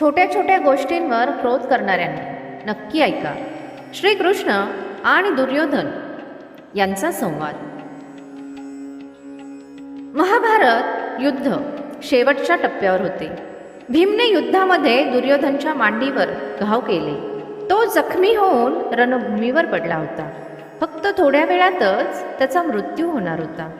छोट्या छोट्या गोष्टींवर क्रोध करणाऱ्यांनी. नक्की ऐका. श्रीकृष्ण आणि दुर्योधन यांचा संवाद. महाभारत युद्ध शेवटच्या टप्प्यावर होते. भीमने युद्धामध्ये दुर्योधनच्या मांडीवर घाव केले. तो जखमी होऊन रणभूमीवर पडला होता. फक्त थोड्या वेळातच त्याचा मृत्यू होणार होता.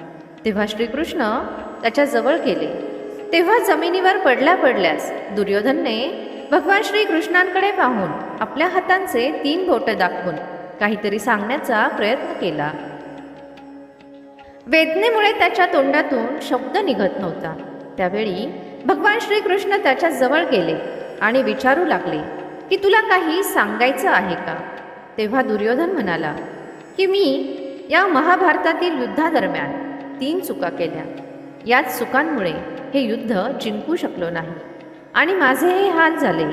तेव्हा श्रीकृष्ण त्याच्याजवळ गेले. तेव्हा जमिनीवर पडल्या पडल्यास दुर्योधनने भगवान श्रीकृष्णांकडे पाहून आपल्या हातांचे तीन बोट दाखवून काहीतरी सांगण्याचा प्रयत्न केला. वेदनेमुळे त्याच्या तोंडातून शब्द निघत नव्हता. त्यावेळी भगवान श्रीकृष्ण त्याच्याजवळ गेले आणि विचारू लागले की तुला काही सांगायचं आहे का? तेव्हा दुर्योधन म्हणाला की मी या महाभारतातील युद्धादरम्यान तीन चुका केल्या. याच चुकांमुळे हे युद्ध जिंकू शकलो नाही. आणि माझे हे हाल झाले.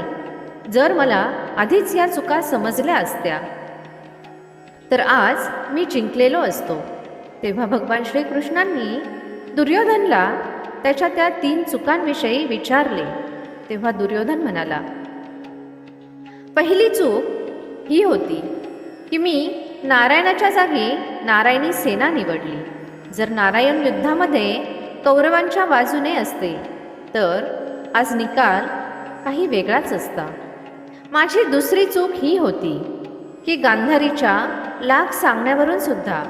जर मला आधीच या चुका समजल्या असत्या तर आज मी जिंकलेलो असतो. तेव्हा भगवान श्रीकृष्णांनी दुर्योधनला त्याच्या त्या तीन चुकांविषयी विचारले. तेव्हा दुर्योधन म्हणाला पहिली चूक ही होती की मी नारायणाच्या जागी नारायणी सेना निवडली. जर नारायण युद्धामध्ये कौरवांच्या बाजूने असते. तर आज निकाल काही वेगळाच असता. माझी दुसरी चूक ही होती की गांधारीच्या लाख सांगण्यावरून सुद्धा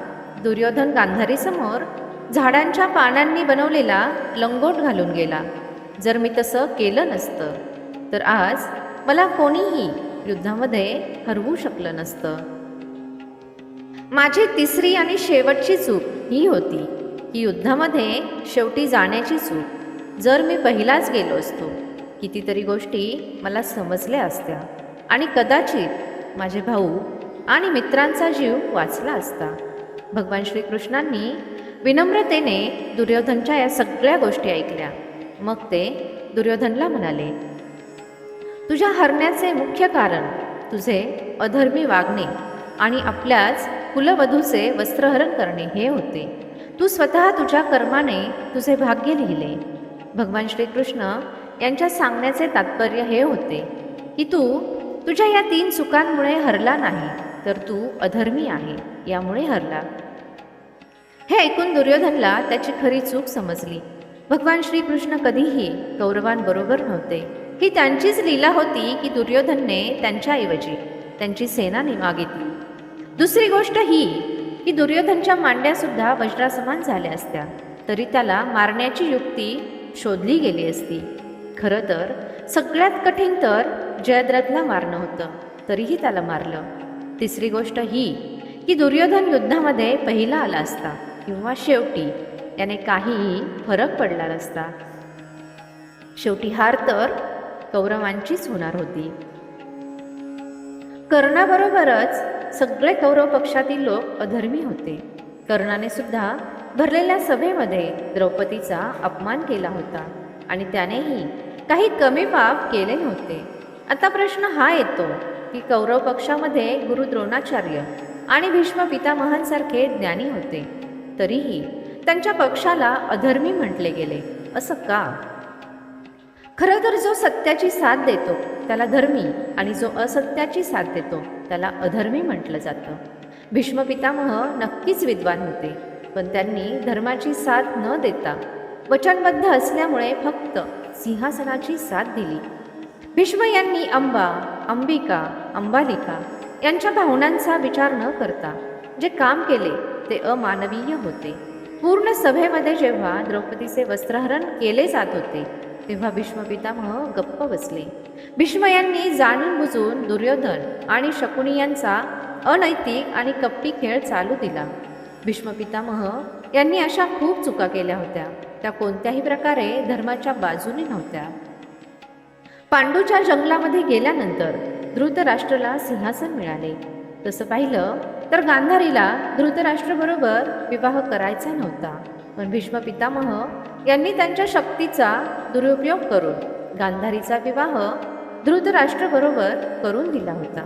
दुर्योधन गांधारीसमोर झाडांच्या पानांनी बनवलेला लंगोट घालून गेला. जर मी तसं केलं नसतं तर आज मला कोणीही युद्धामध्ये हरवू शकलं नसतं. माझी तिसरी आणि शेवटची चूक ही होती की युद्धामध्ये शेवटी जाण्याची चूक जर मी पहिलाच गेलो असतो कितीतरी गोष्टी मला समजल्या असत्या आणि कदाचित माझे भाऊ आणि मित्रांचा जीव वाचला असता. भगवान श्रीकृष्णांनी विनम्रतेने दुर्योधनच्या या सगळ्या गोष्टी ऐकल्या. मग ते दुर्योधनला म्हणाले तुझ्या हरण्याचे मुख्य कारण तुझे अधर्मी वागणे आणि आपल्याच कुलवधूचे वस्त्रहरण करणे हे होते. तू स्वतः तुझ्या कर्माने तुझे भाग्य लिहिले. भगवान श्रीकृष्ण यांच्या सांगण्याचे तात्पर्य हे होते की तू तुझ्या या तीन चुकांमुळे हरला नाही तर तू अधर्मी आहे यामुळे हरला. हे ऐकून दुर्योधनला त्याची खरी चूक समजली. भगवान श्रीकृष्ण कधीही कौरवांबरोबर नव्हते. ही त्यांचीच लीला होती की दुर्योधनने त्यांच्याऐवजी त्यांची सेना मागितली. दुसरी गोष्ट ही की दुर्योधनच्या मांड्यासुद्धा वज्रासमान झाल्या असत्या. तरी त्याला मारण्याची युक्ती शोधली गेली असती. खरं तर सगळ्यात कठीण तर जयद्रथला मारणं होतं तरीही त्याला मारलं. तिसरी गोष्ट ही की दुर्योधन युद्धामध्ये पहिला आला असता किंवा शेवटी त्याने काहीही फरक पडला नसता. शेवटी हार तर कौरवांचीच होणार होती. कर्णाबरोबरच सगळे कौरव पक्षातील लोक अधर्मी होते. कर्णाने सुद्धा भरलेल्या सभेमध्ये द्रौपदीचा अपमान केला होता आणि त्यानेही काही कमी पाप केले नव्हते. आता प्रश्न हा येतो की कौरव पक्षामध्ये गुरु द्रोणाचार्य आणि भीष्म पितामहांसारखे ज्ञानी होते. तरीही त्यांच्या पक्षाला अधर्मी म्हटले गेले. असं का? खरं तर जो सत्याची साथ देतो त्याला धर्मी आणि जो असत्याची साथ देतो त्याला अधर्मी म्हटलं जातं. भीष्म पितामह नक्कीच विद्वान होते पण त्यांनी धर्माची साथ न देता वचनबद्ध असल्यामुळे फक्त सिंहासनाची साथ दिली. भीष्म यांनी अंबा अंबिका अंबालिका यांच्या भावनांचा विचार न करता जे काम केले ते अमानवीय होते. पूर्ण सभेमध्ये जेव्हा द्रौपदीचे वस्त्रहरण केले जात होते तेव्हा भीष्म पितामह गप्प बसले. भीष्म यांनी जाणून बुजून दुर्योधन आणि शकुनी यांचा अनैतिक आणि कपटी खेळ चालू दिला. भीष्म पितामह यांनी अशा खूप चुका केल्या होत्या. त्या कोणत्याही प्रकारे धर्माच्या बाजूने नव्हत्या. पांडूच्या जंगलामध्ये गेल्यानंतर धृतराष्ट्राला सिंहासन मिळाले. तसं पाहिलं तर गांधारीला धृतराष्ट्राबरोबर विवाह करायचा नव्हता. पण भीष्म पितामह यांनी त्यांच्या शक्तीचा दुरुपयोग करून गांधारीचा विवाह धृतराष्ट्राबरोबर करून दिला होता.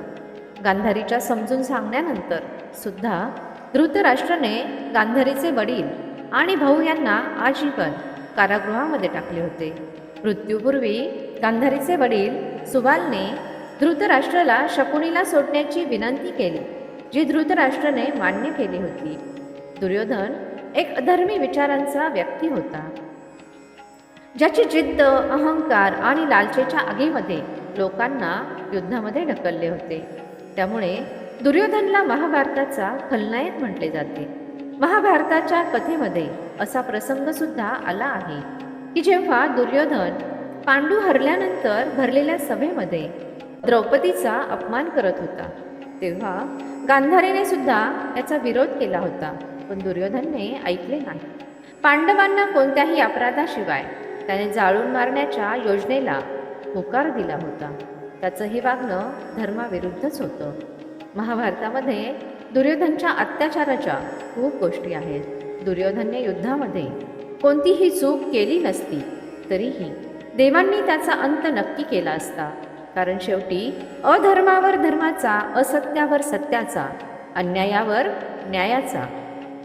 गांधारीच्या समजून सांगण्यानंतर सुद्धा धृतराष्ट्राने गांधारीचे वडील आणि भाऊ यांना आजीवन कारागृहामध्ये टाकले होते. मृत्यूपूर्वी गांधारीचे वडील सुबालने धृतराष्ट्राला शकुनीला सोडण्याची विनंती केली जी धृतराष्ट्रने मान्य केली होती. दुर्योधन एक अधर्मी विचारांचा व्यक्ती होता. ज्याची जिद्द अहंकार आणि लालचेच्या आगीमध्ये लोकांना युद्धामध्ये ढकलले होते. त्यामुळे दुर्योधनला महाभारताचा खलनायक म्हटले जाते. महाभारताच्या कथेमध्ये असा प्रसंग सुद्धा आला आहे की जेव्हा दुर्योधन पांडू हरल्यानंतर भरलेल्या सभेमध्ये द्रौपदीचा अपमान करत होता तेव्हा गांधारीने सुद्धा याचा विरोध केला होता. पण दुर्योधनने ऐकले नाही. पांडवांना कोणत्याही अपराधाशिवाय त्याने जाळून मारण्याच्या योजनेला होकार दिला होता. त्याचं हे वागणं धर्माविरुद्धच होतं. महाभारतामध्ये दुर्योधनच्या अत्याचाराच्या खूप गोष्टी आहेत. दुर्योधनने युद्धामध्ये कोणतीही चूक केली नसती तरीही देवांनी त्याचा अंत नक्की केला असता. कारण शेवटी अधर्मावर धर्माचा असत्यावर सत्याचा अन्यायावर न्यायाचा